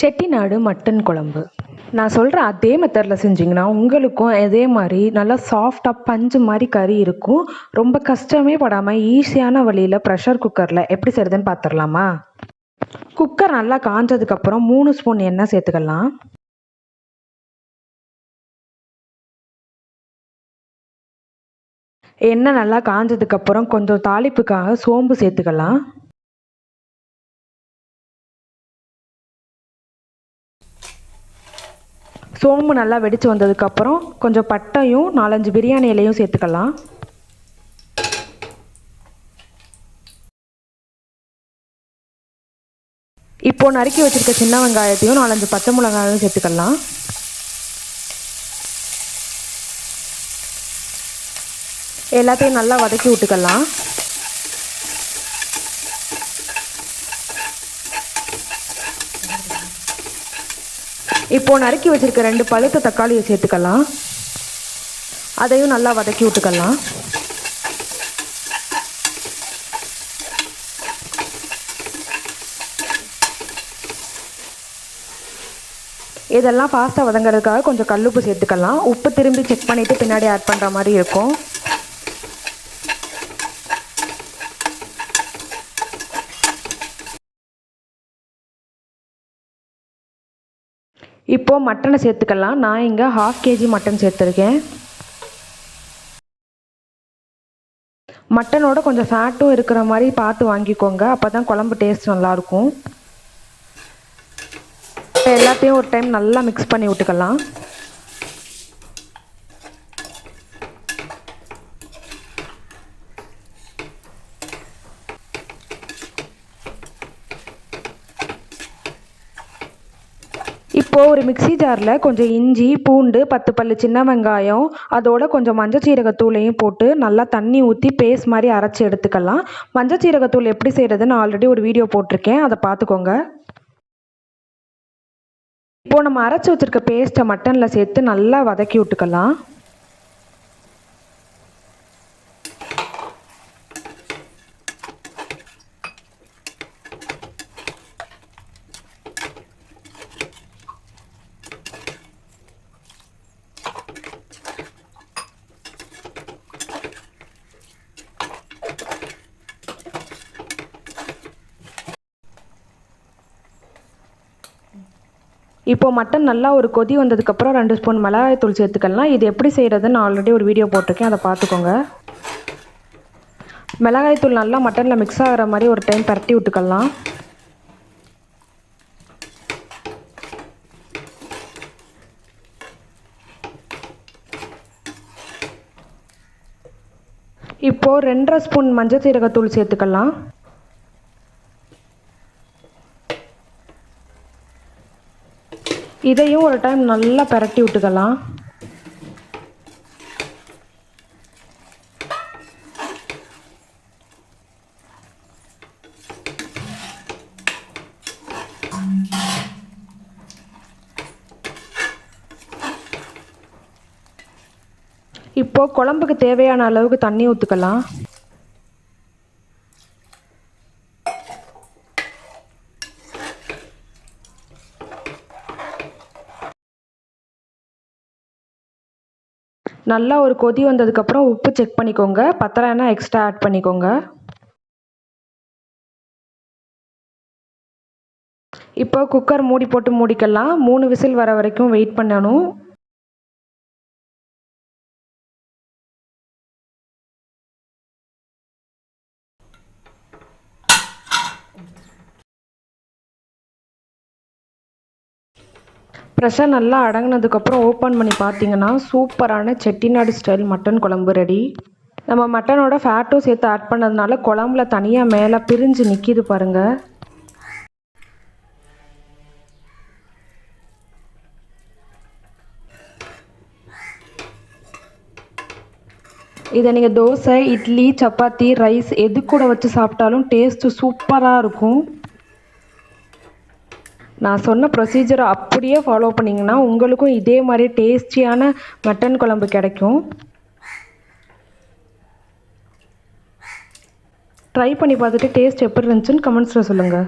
Chettinad mutton குழம்பு. நான் சொல்கிற அதே மெத்தடில் செஞ்சிங்கன்னா உங்களுக்கும் அதே மாதிரி நல்லா சாஃப்டாக பஞ்சு மாதிரி கறி இருக்கும். ரொம்ப கஷ்டமே படாமல் ஈஸியான வழியில் ப்ரெஷர் குக்கரில் எப்படி செய்கிறதுன்னு பார்த்துடலாமா குக்கர் நல்லா காஞ்சதுக்கப்புறம் மூணு ஸ்பூன் எண்ணெய் சேர்த்துக்கலாம். எண்ணெய் நல்லா காஞ்சதுக்கப்புறம் கொஞ்சம் தாளிப்புக்காக சோம்பு சேர்த்துக்கலாம். சோம்பு நல்லா வெடித்து வந்ததுக்கப்புறம் கொஞ்சம் பட்டையும் நாலஞ்சு பிரியாணி இலையும் சேர்த்துக்கலாம். இப்போது நறுக்கி வச்சுருக்க சின்ன வெங்காயத்தையும் நாலஞ்சு பச்சை மிளகாயும் சேர்த்துக்கலாம். எல்லாத்தையும் நல்லா வதக்கி விட்டுக்கலாம். இப்போ நறுக்கி வச்சிருக்க ரெண்டு பழுத்த தக்காளியை சேர்த்துக்கலாம். அதையும் நல்லா வதக்கி விட்டுக்கலாம். இதெல்லாம் ஃபாஸ்ட்டாக வதங்கிறதுக்காக கொஞ்சம் கல்லுப்பு சேர்த்துக்கலாம். உப்பு திரும்பி செக் பண்ணிவிட்டு பின்னாடி ஆட் பண்ணுற மாதிரி இருக்கும். இப்போது மட்டனை சேர்த்துக்கலாம். நான் இங்கே ஹாஃப் கேஜி மட்டன் சேர்த்துருக்கேன். மட்டனோட கொஞ்சம் ஃபேட்டும் இருக்கிற மாதிரி பார்த்து வாங்கிக்கோங்க. அப்போ தான் குழம்பு டேஸ்ட் நல்லாயிருக்கும். எல்லாத்தையும் ஒரு டைம் நல்லா மிக்ஸ் பண்ணி விட்டுக்கலாம். இப்போது ஒரு மிக்சி ஜாரில் கொஞ்சம் இஞ்சி பூண்டு பத்து பல் சின்ன வெங்காயம் அதோட கொஞ்சம் மஞ்சள் சீரகத்தூளையும் போட்டு நல்லா தண்ணி ஊற்றி பேஸ்ட் மாதிரி அரைச்சி எடுத்துக்கலாம். மஞ்சள் சீரகத்தூள் எப்படி செய்கிறதுன்னு ஆல்ரெடி ஒரு வீடியோ போட்டிருக்கேன். அதை பார்த்துக்கோங்க. இப்போது நம்ம அரைச்சி வச்சுருக்க பேஸ்ட்டை மட்டனில் சேர்த்து நல்லா வதக்கி விட்டுக்கலாம். இப்போது மட்டன் நல்லா ஒரு கொதி வந்ததுக்கப்புறம் ரெண்டு ஸ்பூன் மிளகாய்த்தூள் சேர்த்துக்கலாம். இது எப்படி செய்கிறதுன்னு ஆல்ரெடி ஒரு வீடியோ போட்டிருக்கேன். அதை பார்த்துக்கோங்க. மிளகாய்த்தூள் நல்லா மட்டனில் மிக்ஸ் ஆகிற மாதிரி ஒரு டைம் பரட்டி விட்டுக்கலாம். இப்போது ரெண்டரை ஸ்பூன் மஞ்சள் சீரகத்தூள் சேர்த்துக்கலாம். இதையும் ஒரு டைம் நல்லா பரட்டி விட்டுக்கலாம். இப்போ குழம்புக்கு தேவையான அளவுக்கு தண்ணி ஊற்றுக்கலாம் நல்லா ஒரு கொதி வந்ததுக்கப்புறம் உப்பு செக் பண்ணிக்கோங்க. பத்தலைன்னா எக்ஸ்ட்ரா ஆட் பண்ணிக்கோங்க. இப்போ குக்கர் மூடி போட்டு மூடிக்கலாம். மூணு விசில் வர வரைக்கும் வெயிட் பண்ணணும். ப்ரெஷர் நல்லா அடங்கினதுக்கப்புறம் ஓப்பன் பண்ணி பார்த்தீங்கன்னா சூப்பரான செட்டிநாடு ஸ்டைல் மட்டன் குழம்பு ரெடி நம்ம மட்டனோட ஃபேட்டும் சேர்த்து ஆட் பண்ணதுனால குழம்புல தனியாக மேலே பிரிஞ்சு நிற்கிது பாருங்கள் இதை நீங்கள் தோசை இட்லி சப்பாத்தி ரைஸ் எது கூட வச்சு சாப்பிட்டாலும் டேஸ்ட்டு சூப்பராக இருக்கும். நான் சொன்ன ப்ரொசீஜரை அப்படியே ஃபாலோ பண்ணிங்கன்னா உங்களுக்கும் இதே மாதிரி டேஸ்டியான மட்டன் குழம்பு கிடைக்கும். ட்ரை பண்ணி பார்த்துட்டு டேஸ்ட் எப்படி இருந்துச்சுன்னு கமெண்ட்ஸில் சொல்லுங்கள்